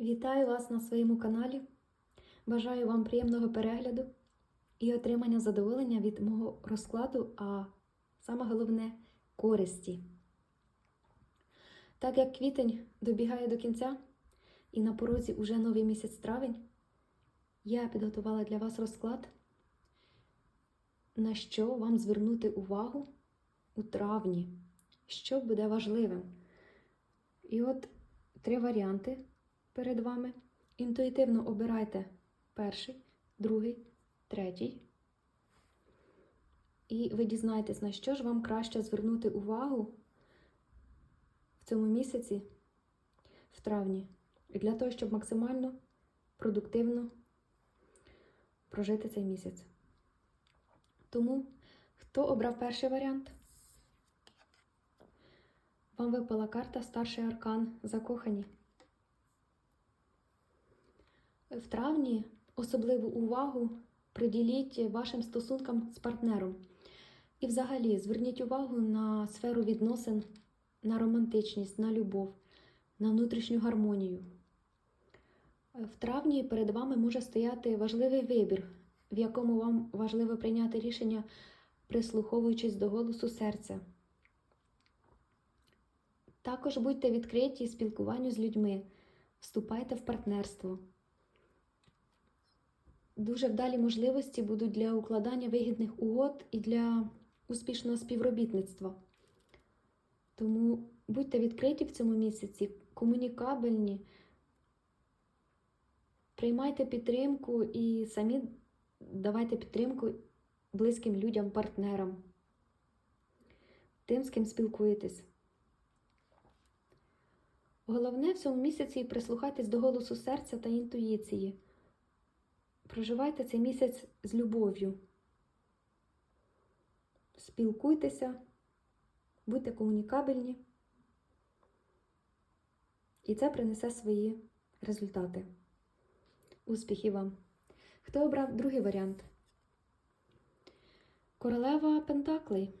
Вітаю вас на своєму каналі. Бажаю вам приємного перегляду і отримання задоволення від мого розкладу, а саме головне користі. Так як квітень добігає до кінця і на порозі уже новий місяць травень, я підготувала для вас розклад, на що вам звернути увагу у травні, що буде важливим. І от три варіанти перед вами. Інтуїтивно обирайте перший, другий, третій. І ви дізнаєтесь, на що ж вам краще звернути увагу в цьому місяці, в травні, для того, щоб максимально продуктивно прожити цей місяць. Тому, хто обрав перший варіант? Вам випала карта Старший аркан Закохані. В травні особливу увагу приділіть вашим стосункам з партнером. І взагалі зверніть увагу на сферу відносин, на романтичність, на любов, на внутрішню гармонію. В травні перед вами може стояти важливий вибір, в якому вам важливо прийняти рішення, прислуховуючись до голосу серця. Також будьте відкриті спілкуванню з людьми, вступайте в партнерство. Дуже вдалі можливості будуть для укладання вигідних угод і для успішного співробітництва. Тому будьте відкриті в цьому місяці, комунікабельні, приймайте підтримку і самі давайте підтримку близьким людям, партнерам, тим, з ким спілкуєтесь. Головне в цьому місяці прислухайтесь до голосу серця та інтуїції. Проживайте цей місяць з любов'ю. Спілкуйтеся, будьте комунікабельні. І це принесе свої результати. Успіхів вам! Хто обрав другий варіант? Королева Пентаклей.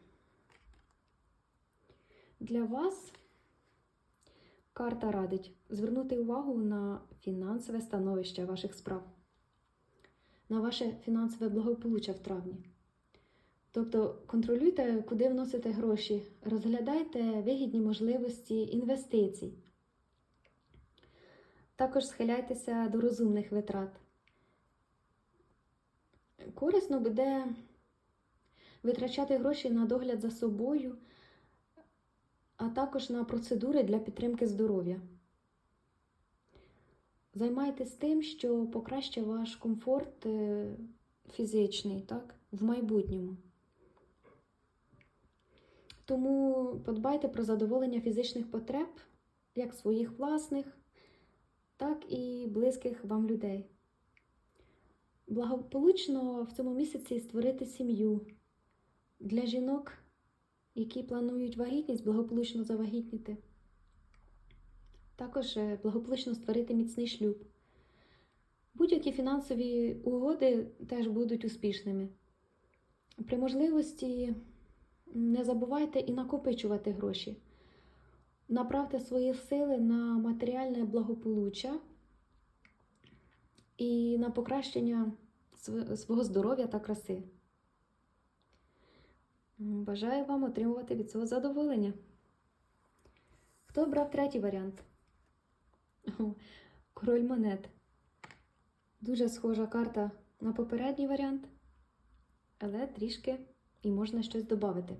Для вас карта радить звернути увагу на фінансове становище ваших справ на ваше фінансове благополуччя в травні. Тобто контролюйте, куди вносите гроші, розглядайте вигідні можливості інвестицій. Також схиляйтеся до розумних витрат. Корисно буде витрачати гроші на догляд за собою, а також на процедури для підтримки здоров'я. Займайтесь тим, що покращить ваш комфорт е, фізичний так, в майбутньому. Тому подбайте про задоволення фізичних потреб, як своїх власних, так і близьких вам людей. Благополучно в цьому місяці створити сім'ю для жінок, які планують вагітність, благополучно завагітніти. Також е, благополучно створити міцний шлюб. Будь-які фінансові угоди теж будуть успішними. При можливості не забувайте і накопичувати гроші. Направте свої сили на матеріальне благополуччя і на покращення свого здоров'я та краси. Бажаю вам отримувати від цього задоволення. Хто обрав третій варіант? Король монет. Дуже схожа карта на попередній варіант, але трішки і можна щось додати.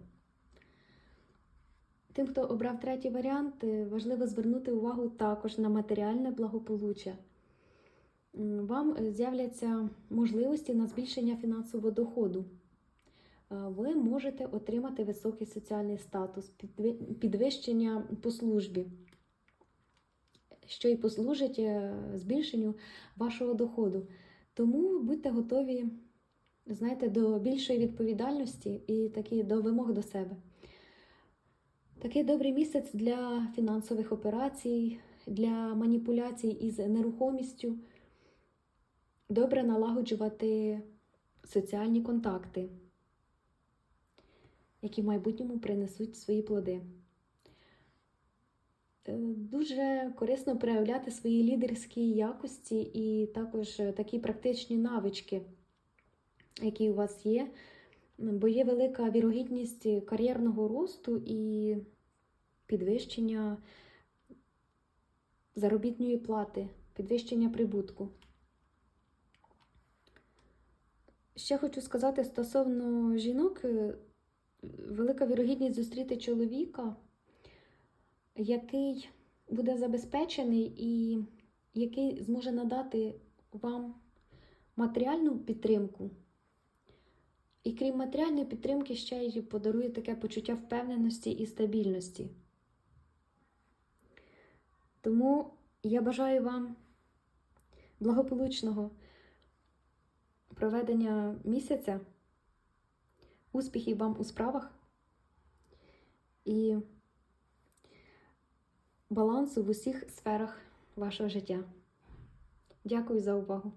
Тим, хто обрав третій варіант, е, важливо звернути увагу також на матеріальне благополуччя. Вам е, з'являться можливості на збільшення фінансового доходу. Ви можете отримати високий соціальний статус, підвищення по службі що і послужить е, збільшенню вашого доходу. Тому будьте готові, знаєте, до більшої відповідальності і такі до вимог до себе. Такий добрий місяць для фінансових операцій, для маніпуляцій із нерухомістю. Добре налагоджувати соціальні контакти, які в майбутньому принесуть свої плоди. Е, Дуже корисно проявляти свої лідерські якості і також е, такі практичні навички, які у вас є, бо є велика вірогідність кар'єрного росту і підвищення заробітної плати, підвищення прибутку. Ще хочу сказати стосовно жінок, е, велика вірогідність зустріти чоловіка, який буде забезпечений і який зможе надати вам матеріальну підтримку. І крім матеріальної підтримки, ще й подарує таке почуття впевненості і стабільності. Тому я бажаю вам благополучного проведення місяця, успіхів вам у справах і балансу в усіх сферах вашого життя. Дякую за увагу!